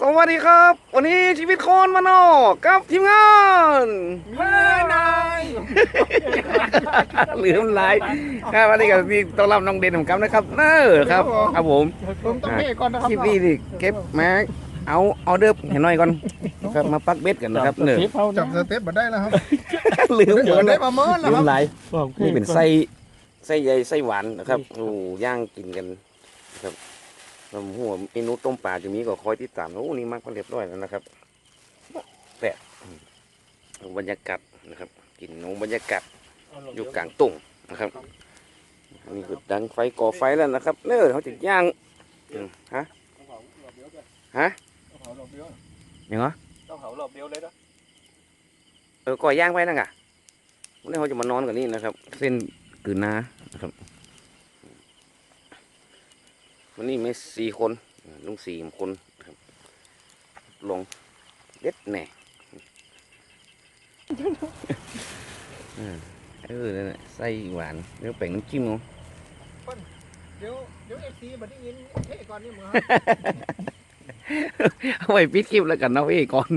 สวัสดีครับ วันนี้ชีวิตคนมานอกกับทีมงานเมื่อนายลืมไลน์ครับวันนี้ก็มีต้อนรับน้องเด่นของกันะครับเนอครับครับผมผมต้องเพ่ก่อนนะครับคลิปนี้ดิเก็บมาเอาออเดอร์ให้หน่อยก่อนครับมาปักเบ็ดกันนะครับเนอจับสเต็ปมาได้แล้วครับลืมหมเดี๋ยวดเลได้ยมาเมินแล้วลืครัมบไลน์นี่เป็นไส้ไส้ใยไส้หวานนะครับโอ้ย่างกินกันครับแล้วหัวเมนูต้มปลาจะมีก็คอยติดตามโอ้นี่มากก็เรียบร้อยแล้วนะครับแปะดูบรรยากาศนะครับกินนงบรรยากาศอยู่กลางตุ่งนะครับอันนี่คือดังไฟก่อไฟแล้วนะครับเนื้อเขาจะย่างอืมฮะฮะยังเหรอต้องเขาหลบเดียวเลยนะเออก่อย่างไว้นั่งอะวันนี้เขาจะมานอนกันนี่นะครับ เส้นกืนนานะครับ วันนี้มีสี่คนลุงสี่คนครับลงเด็ดแน่เออเออนั่นแหละไส้หวานเดี๋ยวแป่งน้ำจิ้มเอาเดี๋ยวเดี๋ยวเอฟซีมาได้ยินเพ่ก่อนนี่มึงเอาไว้ปิดคลิปแล้วกันเนาะพี่ก่อน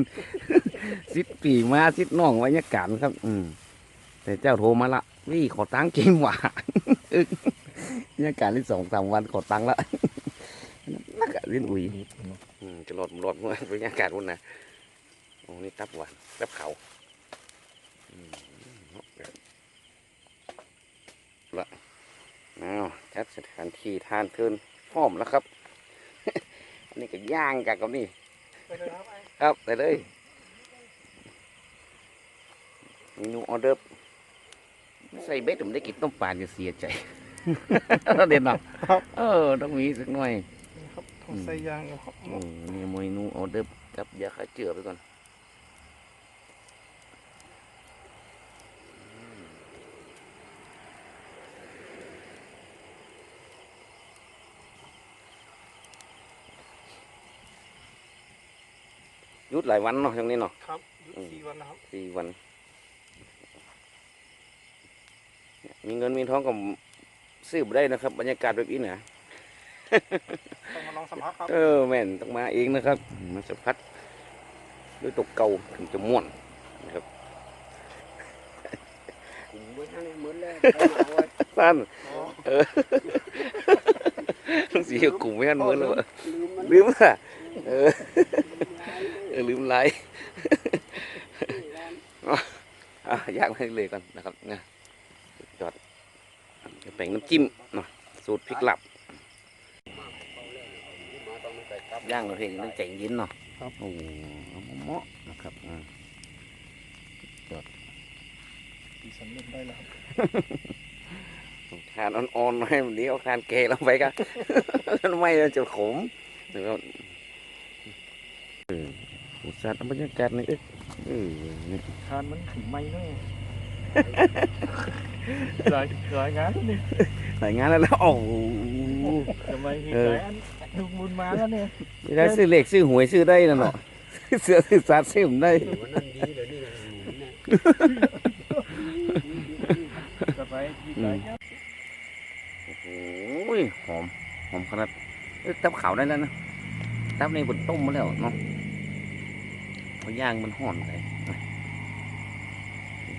ซิดปีมาซิดน้องบรรยากาศครับ อืมแต่เจ้าโทรมาละพี่ขอตังค์กินหวานอึ๊กบรรยากาศที่สองสามวันขอตังค์ละนัก อะลิ้นอุ๋ยจะหลอดหลอดเมื่อบรรยากาศวันนะโอ้นี่ตับหวานตับเขาละเอาจัดสถานที่ทานเทินพร้อมแล้วครับ อันนี้ก็ย่างกันกับนี่ไปเลยครับไอ้ครับไปเลยเมนูออเดอร์ใส่เบ็ดผมได้กินต้มปลาจะเสียใจเด่นเนาะเออ ต้องมีสักหน่อย ใส่ยางครับโอ้นี่เมนูออเดอร์กับยาฆ่าเชื้อไปก่อนหยุดหลายวันเนาะช่วงนี้เนาะครับสี่วันนะครับสี่วัน มีเงินมีทองก็ซื้อบ่ได้นะครับ บรรยากาศแบบนี้นะต้องมาลอง สัมผัสครับ เออแม่นต้องมาเองนะครับมาสัมผัสด้วยตกเก่าถึงจะม่วนนะครับไม่ทันเหมือนเลยสั้นอ๋อต้องสีกลุ่มไม่ทันเหมือนเลยว่ะลืมมันลืมอะเออเออลืมไลน์อะยากไปเลยก่อนนะครับนะจอดจะแป่งน้ำจิ้มเนาะสูตรพริกหลับ ย่างเราเห็นต้องใจเย็นเนาะครับโอ้โหเหมาะนะครับอ่าสี่สันเล่นได้แล้วครับทานอ่อนๆหน่อยเดี๋ยวทานแก่ลงไปกันไม่มันจะขมนะครับเอออุตส่าห์เอาบรรยากาศนี่เอ้ยเออนี่ทานมันถึงไม่ด้วย หลายหลายงานนี่หลายงานแล้วแล้วโอ้โหทำไมมีหลายอันลุงบุญมาแล้วเนี่ยไม่ได้ซื้อเหล็กซื้อหวยซื้อได้นะเนาะเสือซื้อสัตว์ซื้อผมได้ วันนั้นดีเลยนี่หมุนเนี่ยจะไปมีหลายงานโอ้ยหอมหอมขนาดเอ้ยตับขาวได้แล้วนะตับในบนต้มมาแล้วเนาะเพราะย่างมันห่อนไปนะเดี๋ย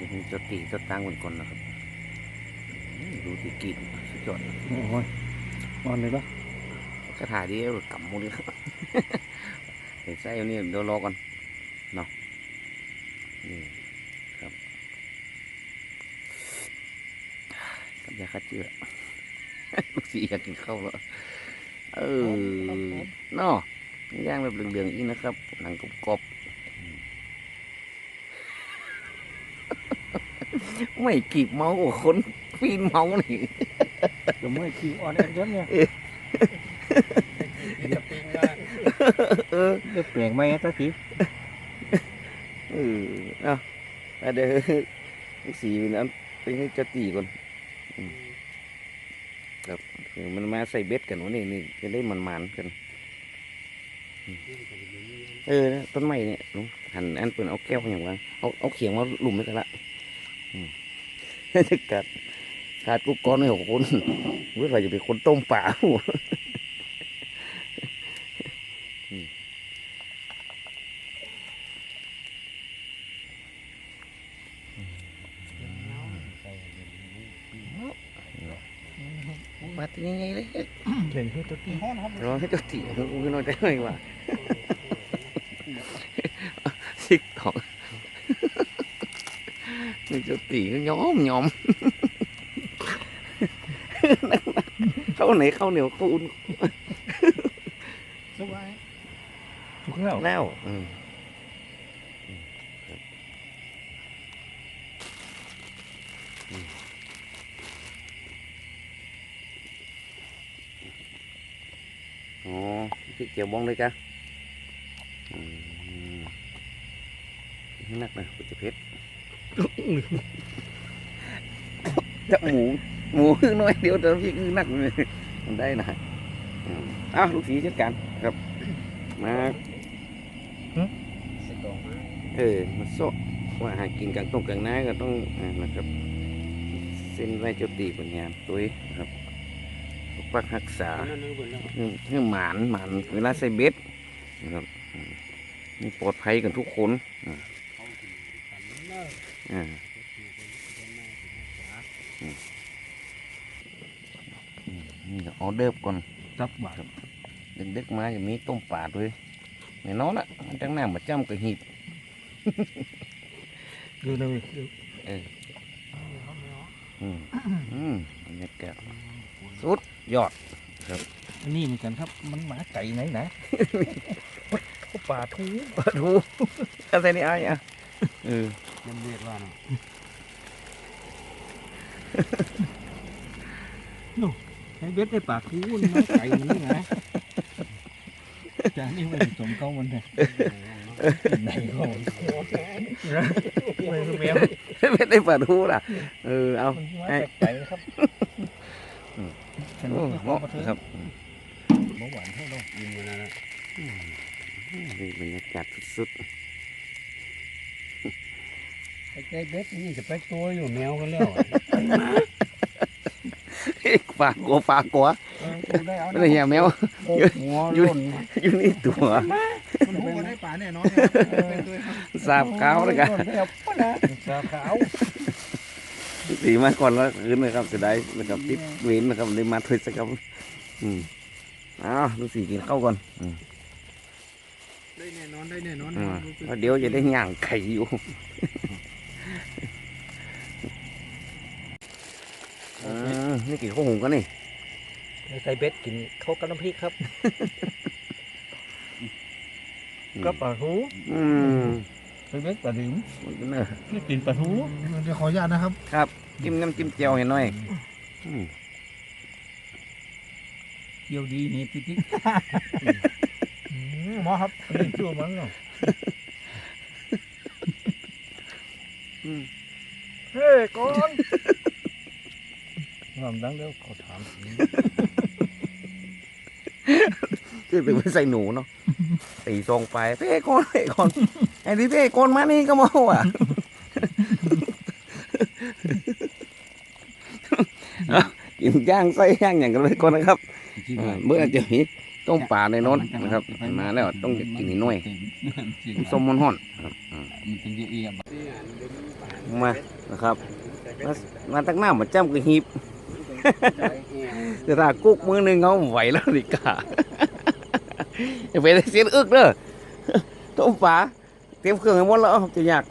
วมันจะตีจะตั้งบนก่อนนะครับอืมดูที่กินสุดยอดโอ้ยอ่อนเลยปะกระถาดีเอากำมือเลยครับเห็นไส้อันนี้เดี๋ยวรอก่อนเนาะนี่ครับกับยาฆ่าเชื้อลูกสีอยากกินข้าวแล้วเออเนาะย่างแบบเหลืองๆอีกนะครับ หนังกรอบๆ ไม่กีบเมาโอ้คนปีนเมานี่ เดี๋ยวเมื่อยคิวอ่อนแอนเยอะเนี่ยจะปิ้งได้เออเดี๋ยวเปลี่ยนไหมตะกี้เออเอาเอาเดี๋ยวลูกสีมันนั้นไปให้เจ้าตีก่อนอืมครับเดี๋ยวมันมาใส่เบ็ดกันวะนี่นี่จะได้มันมันๆกันอืมเออนะต้นไม้เนี่ยลุงหันอันเปิ่นเอาแก้วอย่างวางเอาเอาเขียงมาหลุมไว้กันละอืมจะ กัดขาดกุ๊กก้อนไม่หกคนเมื่อไหร่จะเป็นคนต้มป่ามาตียัไงเลยเห็นให้ตัวตีร้อนให้ตัวตีคือน้อยจด้ไหมว่า นี่เจ้าตีก็ย้อมย้อมเข้าไหนเข้าเหนียวเข้าอุ่นสบายถูกแล้วแล้วอืมอ๋อพี่เกี่ยวบ้องเลยจ้ะอืมนี่นักนะกูจะเพชรจะหมูหมูน้อยเดียวแต่พี่คือนักมันได้นะอ้าวลูกสีจัดการครับ มาเออมาโซะว่าหากินกลางต้มกลางน้าก็ต้องนะครับ เส้นไว้เจ้าตีปัญญามตุ้ยครับปักรักษานั่นนึกเป็นแล้วเรื่องหมานหมานเวลาใส่เบ็ดนะครับนี่ปลอดภัยกันทุกคนอ่า เขาถึงกันเลิก อ่า เป็นหน้าเป็นหน้า อืม นี่ก็ออเดอร์ฟก่อนจับบาทดึกๆมาจะมีต้มปลาด้วยในน้องละมันจังหน้ามาจ้ำกับหีบดูนะอืมอืมบรรยากาศสุดยอดอันนี้เหมือนกันครับมันหมาไก่ไหนนะเขาป่าทูปลาทูอะไรนี่ไอ้อะเออมันเรียกว่าเนาะ ให้เบ็ดได้ป่าทูมันหมาไก่มันนี่นะจานนี้ไม่สมเขามันเลยไหนก็มันไม่รู้แมวไม่ได้ปลาทูล่ะ เออ เอามันหมาไก่ครับอืมฉันโอ้ไม่เหขอมาะมาเถอะครับเมื่อวานเท่านั้นยิงมันนั่นนะนี่บรรยากาศสุดไอ้ใจเบ็ดนี่จะไปตัวอยู่แมวกันแล้ว ๆปลากัวปลากัวได้เอาไม่ได้เหี้ยแมวหัวล้นอยู่นี่ตัวมันหูได้ป่าแน่นอนเป็นตัวครับสาบขาวแล้วกันสาขาวสีมาก่อนแล้วคืนนะครับเสียดายนะครับติดเวนนะครับเลยมาถอยสักครับอืมเอ้าวดูสีกินข้าวก่อนอืมได้แน่นอนได้แน่นอนอืมเพราะเดี๋ยวจะได้ย่างไข่อยู่อืม นี่กี่ข้าวหุงกันนี่ใส่เบ็ดกินเขากับน้ำพริกครับก็ปลาทูอืมใส่เบ็ดปลาดิมเนอะนี่กินปลาทูเดี๋ยวขออนุญาตนะครับ ครับ จิ้มน้ำจิ้มเจียวเห็นหน่อยอืมเกี่ยวดีนี่ติ๊กหมอครับนี่ชั่วมันเนาะอืมเฮ้ยก่อน ลำดังเดี๋ยวขอถามคือถึงไปใส่หนูเนาะตีซองไปเพ่ก้อนเพ่ก้อนไอ้ที่เพ่ก้อนมานี่ก็มาอะเอากินย่างไส้ย่างอย่างกันเลยก่อนนะครับอ่าเมื่อจะมีต้มปลาในโน้นนะครับ มาแล้วต้องอยากกินนิดหน่อยส้มมันห่อนครับอืมมันเป็นเยี่ยมมานะครับมามาตักหน้ามาจ้ำกับหีบ แต่ถ้ากุ๊กมือหนึงเขาไหวแล้วดิกาอย่าไปเสียอึกเด้อต้มปลาเตรียมเครื่องให้หมดแล้วจะยาก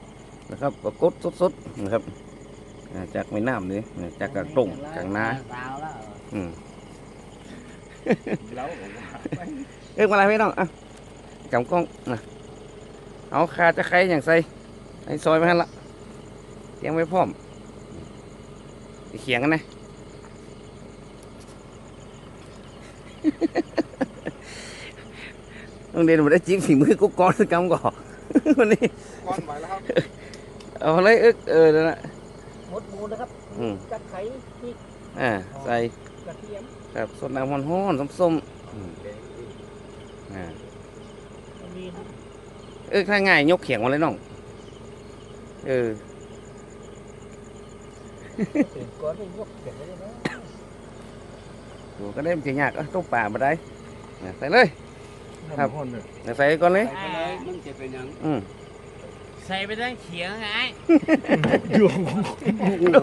นะครับก็กดสดๆนะครับจากแม่น้ำนี่จากกระต้มกลางนาอืมเอ้ยมาอะไรไม่ต้องอะกำกล้องนะเอาคาจะใครอย่างใส่ไอ้ซอยไปให้ละเตรียมไว้พร้อมเขียงกันนะ ต้องเดินมาได้จิ้มฝีมือกุ๊กก้อนสักกำก่อนวันนี้ก้อนไหวแล้วครับเอาเลยอึกเออนั่นแหละหมดมูนะครับอืมจัดไข่พริกอ่าใส่กระเทียมครับสดน้ำมันห้อนๆส้มๆอืมอ่ามีเออถ้าง่ายยกเขียงมาเลยน้องเออตื่นก่อนได้ยกเสร็จแล้วนะ ดูก็ได้มันจะยากเอ้ยต้มป่ามาได้อะใส่เลย ครับน้ำข้นเลยใส่ก่อนเลย ไปเลยมันจะเป็นยังอืมใส่ไปทั้งเขียงไง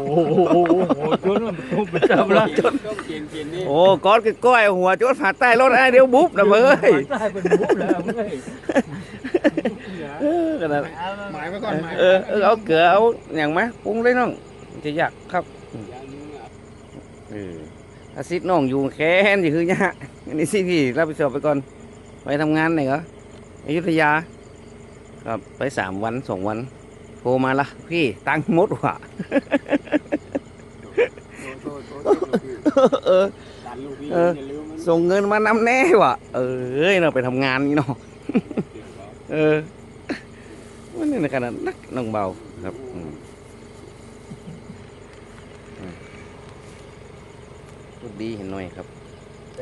โอ้โหจนมันทุบไปจับละต้องกินกินนี่โอ้ก้อนคือก้อยหัวจดผ่าใต้รถไอ้เดี๋ยวบุ๊บนะเบ้ยตายเป็นมุกแล้วเว้ยเออขนาดหมายไว้ก่อนหมายเออเออเอาเกลือเอาอย่างไหมปรุงเลยน้องมันจะยากครับ อย่างนี้อะ เออ อาซิดน้องอยู่แค้นอยู่คือยากอันนี้สิพี่รับผิดชอบไปก่อน ไปทำงานไหนเหรออยุธยาครับไปสามวันสองวันโทรมาละพี่ตังมดว่ะเออเออส่งเงินมานำแน่ว่ะ เออเอ้ยเราไปทำงานนี่เนาะเออมันนี่ในขนาดนักน้องเบาครับอืมอืมพู ดดีเห็นหน่อยครับ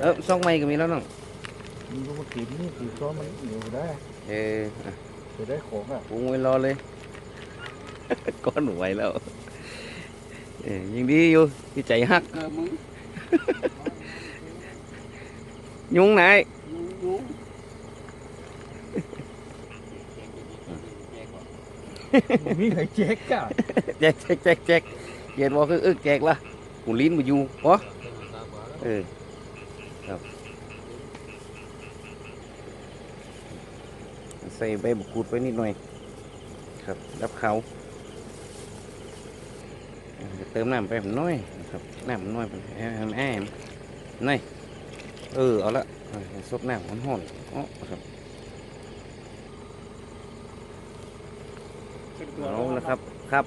เออซองไม้ก็มีแล้วน้องมันก็มากินนี่กินซ้อมมันอยู่ได้เอออะจะได้ของอะปรุงไว้รอเลย ก้อนหนูไว้แล้วเออยังดีอยู่ที่ใจฮักเออมึงยุงไหนยุงยุงมีใครเจ๊กอะแจกแจกแจกแจกเย็นว่าคืออึกแจกละกูลิ้นมาอยู่ปะ เออครับใส่ใบบุกรูดไปนิดหน่อย ครับรับเขาเติมน้ำไปผมน้อยครับน้ำมันน้อยแอมแอมนี่เออเอาละซดน้ำห่อนๆอ๋อครับเอาละครับครับ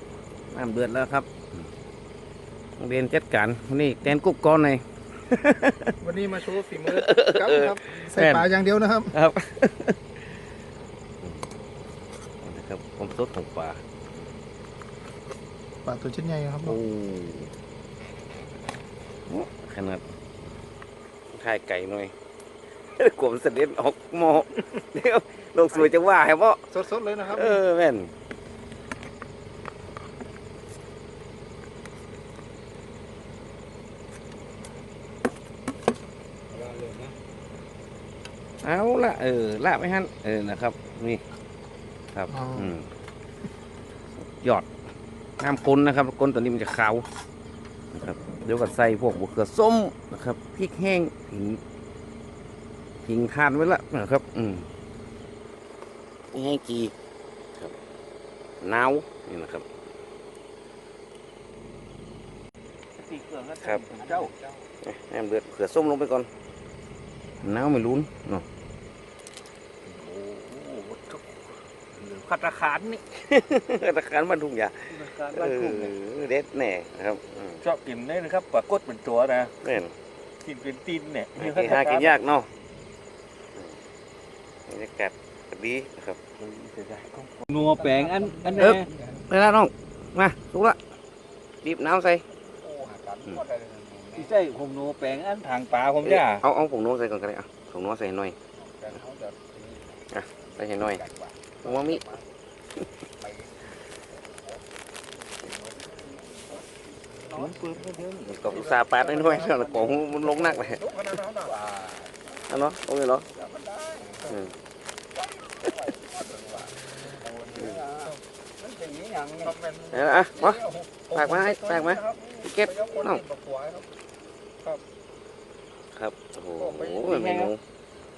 น้ำเดือดแล้วครับเรียนจัดการนี่แตนกุ๊กก้อนในอย วันนี้มาโชว์ฝีมือครับเออครับใส่ปลาอย่างเดียวนะครับ ครับนะครับผมสดของปลาปลาตัวชิ้นใหญ่ครับโอ้โหขนาดถ่ายไก่หน่อยกลมนเสด็จออกหมอเดี๋ยวโลกสวยจะว่าให้บ่สดๆเลยนะครับ เออแม่น ละเออละไม่ฮันเออนะครับ นี่ครับอืมยอดน้ำกลนนะครับกลนตัวนี้มันจะขาวนะครับเดี๋ยวก็ใส่พวกบวเขือส้มนะครับพริกแห้งผิงผิงทานไว้ละนะครับ อืมพริกแห้งกีครับนาวนี่นะครับตีเกลือก็ครับ เจ้าให้มันเดือดเขือส้มลงไปก่อนนาวไม่รุนเนาะ โอ้โห พัตตาคารนี่ตะการบ้านทุ่งยาพัตตาคารเอบ้านทุ่งเนี่ยอเด็ดแน่นะครับอืมชอบกินได้นะครับปลากดเป็นตัวนะแม่นกินเป็นตีนเนี่ยหากินหากินยากเนาะบรรยากาศก็ดีนะครับนัวแปลงอันอันเอินี้บไปแล้วน้องมาสุกละบีบน้ำใส่โอ้หากันหมดเลยนะที่ใช่ผมนัวแปลงอันทางปลาผมจ้าเอาเอาผงนัวใส่ก่อนก็ได้เอาผงนัวใส่หน่อยแต่เขาจะใส่ให้หน่อย ผมว่ามีก็อุตส่าห์ปาดให้หน่อยแล้วของมันลงหนักเลยเอาเนาะโอเคเนาะอืมมันเป็นอย่างนี้อย่างนี้เอาละอะมาฝากมาให้ฝากมาพี่เก็บน้องครับ โอ้โหเมนู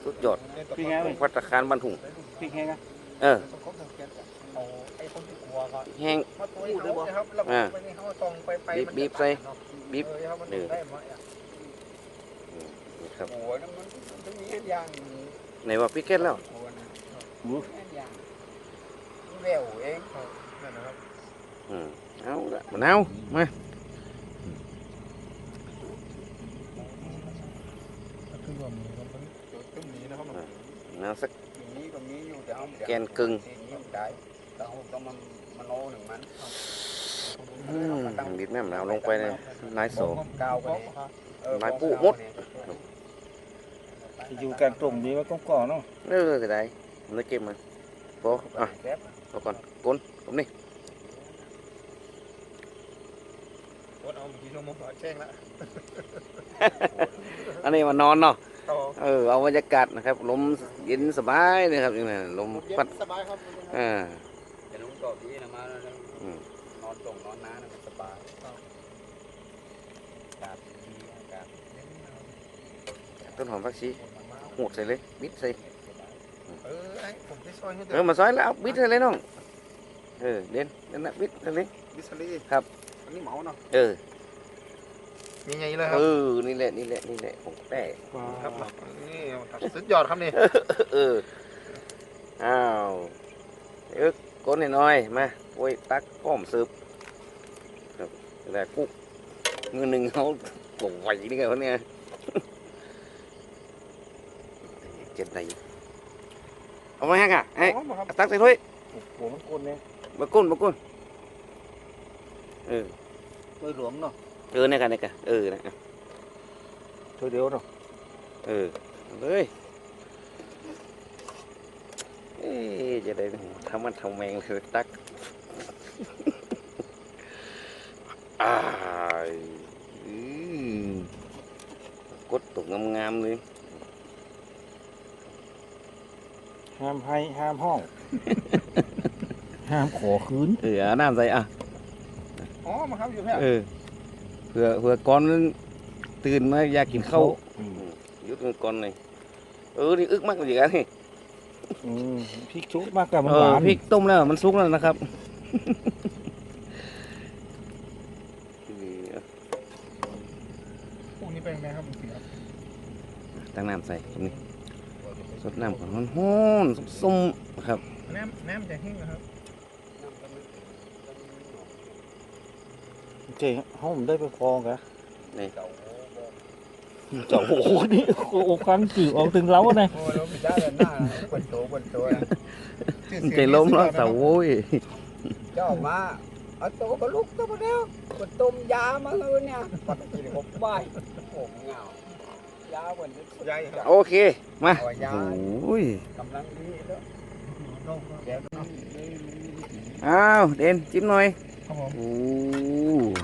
สุดยอดพี่ไงของพัตตาคารบ้านทุ่งพี่แห้งอะ เออไอ้คนที่กลัวก็แห้งมาตัวเขานะครับแล้วอ่าไปนี่เขาส่องไปไปบีบบีบใส่บีบเออครับมันเออได้ไหมอะนี่ครับโอ้ยมันมันมีอย่างไหนว่าพี่เก็ตแล้วโอ้ยอู้อย่างเววเองนั่นนะครับอืมเอาละมะนาวมาคือว่ามีครับมันจุดตึ้มนี้นะครับมะนาวสักอย่างนี้ก็มีอยู่แต่เอาแกนกึ่งได้แต่เขาต้องมันมันโนหนึ่งมันอืมบีบแม่มะนาวลงไปเลยนายโสกาวไปเออไม้ปุ๊หมดอยู่กันตรงนี้ว่าก้องก่อนเนาะเออจะได้มันได้เก็บมาพออะแซ่บพอก่ อนกลผมนี่โคตรเอาเมื่อกี้ชั่วโมงแจ้งละอันนี้มานอนเนาะ ต่อเออเอาบรรยากาศนะครับลมเย็นสบายเลยครับนี่นะลมพัดสบายครับอ่าแต่น้องก็ดีนะมาแล้วนะอืมนอนส่งนอนน้านะมันสบายอากาศดีอากาศเย็นนะต้นหอมผักชีหวกใส่เลยบิดใส่เออไอ้ผมจะซอยให้เออมาซอยแล้วเอาบิดใส่เลยน้องเออเด่นนั่นนะบิดใส่เลยบิสลีครับอันนี้เหมาเนาะเออ มีไงเลยครัเอบอนี่แหละ นี่แหละ นี่แหละของแป้ครับนี่ครับสุดยอดครับนี่ เออ อ้าวเอ๊กก้นหน่อยๆมาโอ้ย ตักพร้อมสืบครับแต่กุ๊กมือหนึ่งเขาบอกไหวนี่ไงวะเนี่ยเจ็ดไหนเอามาให้ก่ะไอ้อ๋อครับตักใส่ถ้วยหัวมันกลนเนี่ยมากุ้นมากุ้นเออตัวหลวงเนาะ เออเนี่ยกันเนี่ยกันเออนะตัวเดียวเนาะเออเอาเลยเอ๊ะจะได้ทำมันทำแมงเลยตักอ้ายอืมกดตกงามๆเลย ห้ามให้ห้ามห้อง ห้ามขอคืน เออเอาน้ำใส่อะ อ๋อมาครับอยู่แค่เออ เผื่อเผื่อก่อนนั้นตื่นมาอยากกินข้าวอืมยุดก่อนเลยเออนี่อึกมากเลยกันนี่อืมพริกชุบมากกับมันเอหอวานพริกต้มแล้วมันสุกแล้วนะครับ พวกนี้เป็นไงครับคุณครับตั้งน้ำใส่ตรงนี้สดน้ำก่อนฮ้อนๆส้มๆนะครับน้ำน้ำจะแห้งนะครับ เจ๊ห้องได้ไปคลองกะนี่เจ้าโอ้โหนี่โอ้โหครั้งจืดออกถึงเล้านะโอ้เราไปได้เลยหน้าปวดโตปวดโตนะใจล้มแล้วเสาโว้ยเจ้ามาเอาโตก็ลุกก็มาแล้วปวดต้มยามาเลยเนี่ยปัดกินผมไหวโอ้เงายาวันนี้ใหญ่ครับโอเคมาเอายาโอ้ยกำลังดีแล้วเดี๋ยวต้องอ้าวเด่นจิ้มหน่อย ครับผมโอ้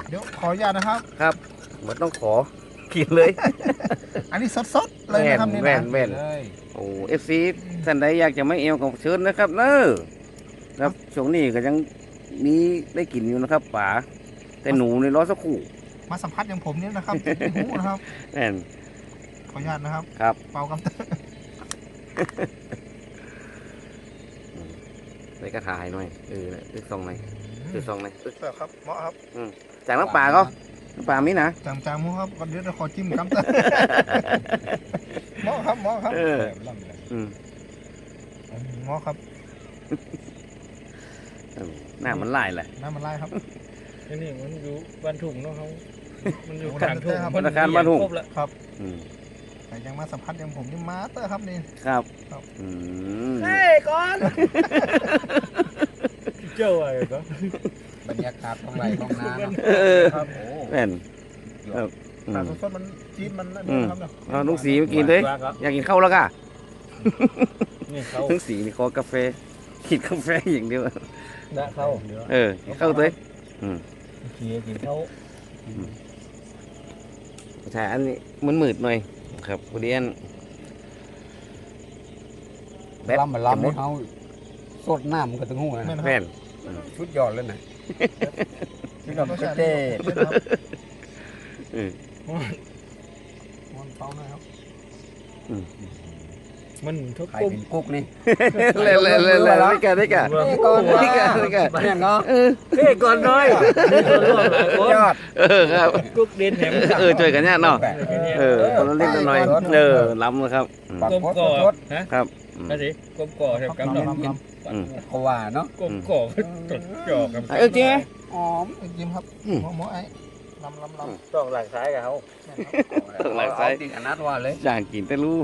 เดี๋ยวขออนุญาตนะครับไมันต้องขอกินเลย อันนี้สดๆเลยนะครับนี่แม่นนะแม่น เลยโอ้เอฟซีท่านใดอยากจะไม่เอวกับเชิญนะครับเนอะครับช่วงนี้ก็ยังมีได้กินอยู่นะครับป๋าแต่หนูในรอสักครู่มาสัมผัสอย่างผมเนี่ยนะครับติดหูนะครับ แม่น ขออนุญาตนะครับ ครับ เป่ากำเตอใส่กระถายหน่อยเออตึกซองหน่อย ตึกซองหน่อยตึกเสิร์ฟครับเหมาะครับจากน้ำปลาก็น้ำปลามีนะจางจางมูครับวันเดี๋ยวเราขอจิ้มกำเตอเหมาะครับเหมาะครับเอออืมเหมาะครับเออหน้ามันลายแหละน้ำมันไล่ครับอันนี้มันอยู่บ้านถุงเนาะเขามันอยู่โอ้กลางทุ่งครับธนาคารบ้านทุ่งครบแล้วอืมแต่ยังมาสัมผัสอย่างผมนี่มาเตอร์ครับนี่ ครับ ครับ อืมเฮ้ยก่อน เจ้าอะไรก็บรรยากาศของไรของนาเนาะเออครับโอ้แม่นครับอืปลามสดๆมันจี๊ดมันนั่นอืมนะครับเนาะเอาลุงสีมากินเลยอยากกินข้าวแล้วก่ะนี่เขาลุงสีนี่ขอกาแฟกินกาแฟอย่างเดียวดะเขาเออกินข้าวตัวเองเขี่ยกินเขาใช่อันนี้มันมืดหน่อยครับพอดีอัน แบต ลำมันจะหมลำให้ดเขาสดน้ำมันก็ต้องหูนะแม่นครับแม่น ชุดยอดเลยนะชุดยอดมันก็เต้เต้นครับเออมันเป่าหน่อยครับมันทุกใครปุ่มเป็นกุ๊กนี่เล่นเล่นเล่นเล่นไม่กันไม่กันเฮ้ยก่อนไม่กันไม่กันเห็นเนาะเออเฮ้ยก่อนหน้อยมีคนร่วมหลายคนยอดเออครับกุ๊กเด่นแหมเออช่วยกันเนี่ยเนาะเออคนละเล็กละน้อยเออล้ำนะครับอืมปักกลมโคตก่อรฮะอืมมาสิกลมก่อใช่กับลำน้ำลำล อืมเขาว่าเนาะกลมก่อตดจอกกับเออจริงไหมหอมำจิ้มครับอืม หมอหมอไอ้ลำลำลำต้องหลังซ้ายกับเขาหลายไซส์เอาติดอนัดว่าเลยจางกินแต่รู้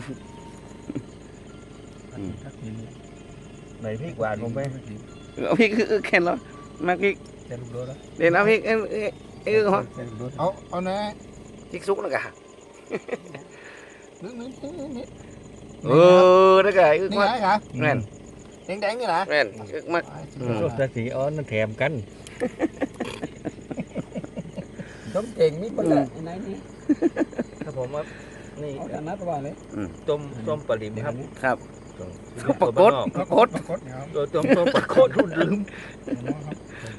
ไหนพริกหวานผมไปเอาพริกคือแค่นั้นมาพริกเต็มดูแล้วเด่นเอาพริกเอ้ยเอ้ยเอ้ยเหรอเต็มดูเอาเอาเนื้อพริกซุกแล้วกันนึกนึกนึกนึกนึกเออแล้วกันอึกนี่มากไงครับแม่น แดงๆนี่นะแม่นอึกมากอืมพวกตาสีอ้อนนั่นแถมกันต้องเก่งนี่ปะเลยไอ้ไหนนี่ถ้าผมว่านี่เอาอนัดว่าเลยต้มต้มปลาลิมครับครับปรากฏปรากฏปรากฏครับตัวจมตัวปรากฏรุ่นลืม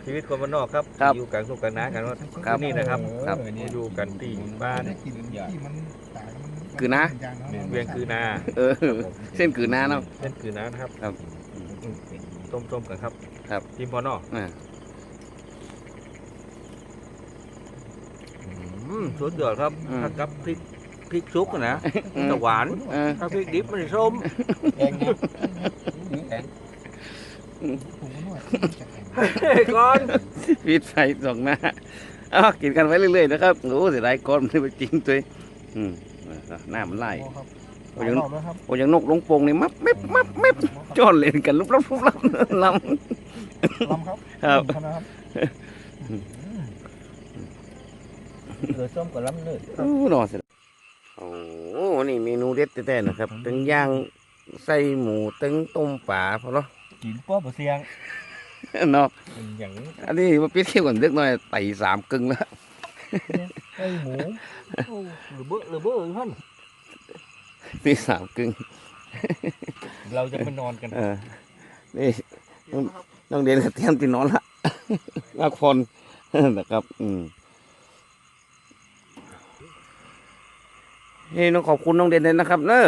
ชีวิตคนบ้านนอกครับครับอยู่กลางทุ่งกลางนากันว่าครับที่นี่นะครับครับนี่ดูกันที่บ้านกินที่มันต่างมันคือนะเวียงคือนาเออเส้นกือน้าเนาะเล่นคือนานะครับครับ ต้มๆกันครับครับทีมพอนอกอ่าอืมสุดยอดครับอืม ถ้ากับพริกพริกซุกอะนะอืมจะหวานเออถ้าพริกดิบมันจะส้มแข็งเนี่ยแข็งผมก็นวดเฮ้ยก่อนปิดไฟสองหน้าเอากินกันไว้เรื่อยๆนะครับโอ้เสียดายก้อนมันไม่ไปจริงตัวเองอืมหน้ามันไล่ครับ โอ้ยังรอบแล้วครับโอ้ยังนกลงโปงนี่มับเม็บมับเม็บจ้อนเล่นกันลุบลับลุบลับลลำครับครับทำนะครับเกลือส้มกับล้ำเนื้อำโอ้หนอเสียโอ้โหนี่เมนูเด็ดแท้ๆนะครับตึงย่างไส้หมูตึงต้มป่าพอเนาะกินป้อบะเสียงเนาะเป็นอย่างอันนี้มาปิดเที่ยวกันเล็กน้อยไต่สามกึ่งแล้วไส้หมูโอ้หรือเบ้อหรือเบ้อท่าน ตีสามกึ่งเราจะไปนอนกัน เออนี่ต้องต้องเรียนกับเตรียมที่นอนละพักผ่อนนะครับ อืมนี่ต้องขอบคุณน้องเด่นเลยนะครับเนอะ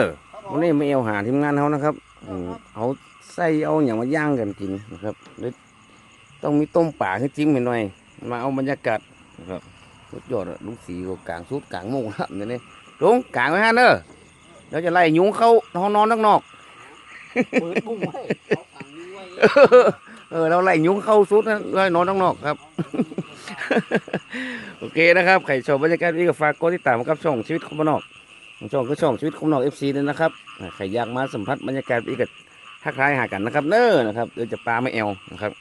วันนี้ไม่เอาหาทีมงานเขานะครับอืมเอาไส้เอาอย่างมาย่างกันกินนะครับหรือต้องมีต้มป่าให้จิ้มให้หน่อย มาเอาบรรยากาศนะครับสุดยอดอะลุงสีก็กลางสุดกลางโมงแล้วเนี่ยวนี่ลุงกลางไว้ฮะเนอะ เดี๋ยวจะไล่ยุงเข้าห้องนอนข้างนอกเปิดบุ้งไว้เอาขังนี้ไว้เออเราไล่ยุงเข้าสุดนะไล่นอนข้างนอกครับ โอเคนะครับใครชอบบรรยากาศนี้ก็ฝากกดติดตามกับช่องชีวิตคอมนอกช่องก็ช่องชีวิตคอมนอกเอฟซีด้วยนะครับอ่าใครอยากมาสัมผัสบรรยากาศนี้ก็ทักทายหากันนะครับ เน้อนะครับเดี๋ยวจะปลาไม่แอวนะครับ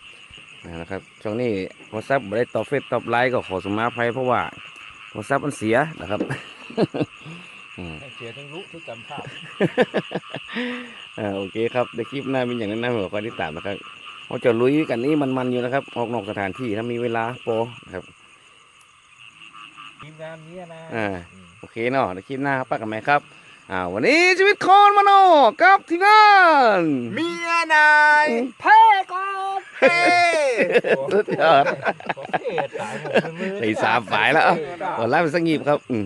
อ่านะครับช่วงนี้โทรศัพท์ไม่ได้ตอบเฟซตอบไลน์ก็ขอสมาภัยเพราะว่าโทรศัพท์มันเสียนะครับ อืมเสียทั้งรู้ทุกจำภาพอ่าโอเคครับในคลิปหน้าเป็นอย่างนั้นนะผมขอติดตามนะครับเราจะลุยกันนี้มันๆอยู่นะครับ ออกนอกสถานที่ถ้ามีเวลาโปรนะครับทีมงานนี้นะอ่าโอเคเนาะในคลิปหน้าปักกันไหมครับอ่าวันนี้ชีวิตคนมโนกับทีมงานเมียนายแพ้ก่อนเฮ้สุดยอดขอเทศตายหมดเลยตีสามฝ่ายแล้วเอาขอลาไปสักงีบครับอืม